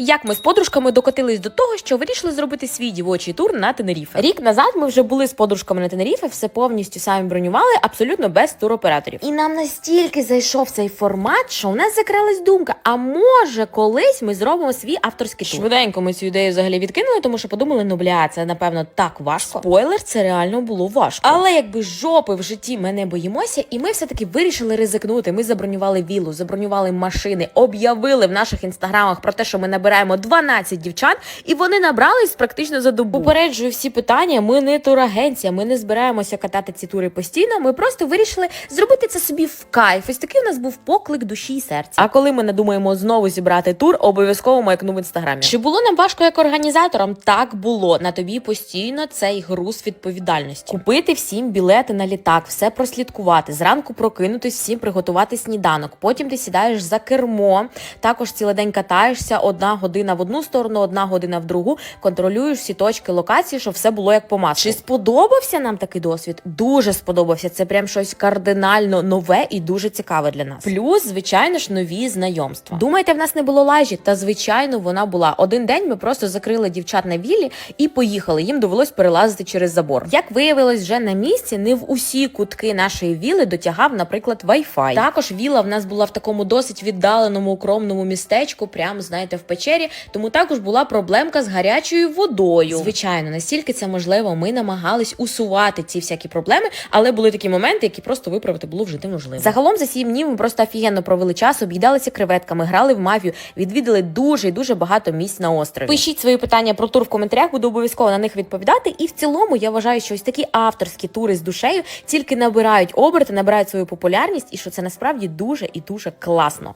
Як ми з подружками докотились до того, що вирішили зробити свій дівочий тур на Тенеріфе. Рік назад ми вже були з подружками на Тенеріфе, все повністю самі бронювали, абсолютно без туроператорів. І нам настільки зайшов цей формат, що у нас закралась думка: а може, колись ми зробимо свій авторський тур. Швиденько ми цю ідею взагалі відкинули, тому що подумали, ну бля, це напевно так важко. Спойлер, це реально було важко. Але якби жопи в житті ми не боїмося, і ми все таки вирішили ризикнути. Ми забронювали вілу, забронювали машини, об'явили в наших інстаграмах про те, що ми набираємо 12 дівчат, і вони набрались практично за добу. Попереджую всі питання. Ми не турагенція, ми не збираємося катати ці тури постійно. Ми просто вирішили зробити це собі в кайф. Ось такий у нас був поклик душі і серця. А коли ми надумаємо знову зібрати тур, обов'язково маякну в інстаграмі. Чи було нам важко як організаторам? Так було. На тобі постійно цей груз відповідальності. Купити всім білети на літак, все прослідкувати, зранку прокинутись, всім приготувати сніданок. Потім ти сідаєш за кермо, також цілий день катаєшся, одна година в одну сторону, одна година в другу. Контролюєш всі точки локації, щоб все було як по маслу. Чи сподобався нам такий досвід? Дуже сподобався. Це прям щось кардинально нове і дуже цікаве для нас. Плюс, звичайно ж, нові знайомства. Думаєте, в нас не було лажі? Та звичайно, вона була. Один день ми просто закрили дівчат на віллі і поїхали. Їм довелось перелазити через забор. Як виявилось, вже на місці не в усі кутки нашої віли дотягав, наприклад, Wi-Fi. Також віла в нас була в такому досить віддаленому укромному містечку, прямо знаєте, в печері. Тому також була проблемка з гарячою водою. Звичайно, настільки це можливо, ми намагались усувати ці всякі проблеми, але були такі моменти, які просто виправити було вже неможливо. Загалом за сім днів ми просто офігенно провели час, об'їдалися креветками, грали в мафію, відвідали дуже і дуже багато місць на острові. Пишіть свої питання про тур в коментарях, буду обов'язково на них відповідати. І в цілому я вважаю, що ось такі авторські тури з душею тільки набирають оберти, набирають свою популярність, і що це насправді дуже і дуже класно.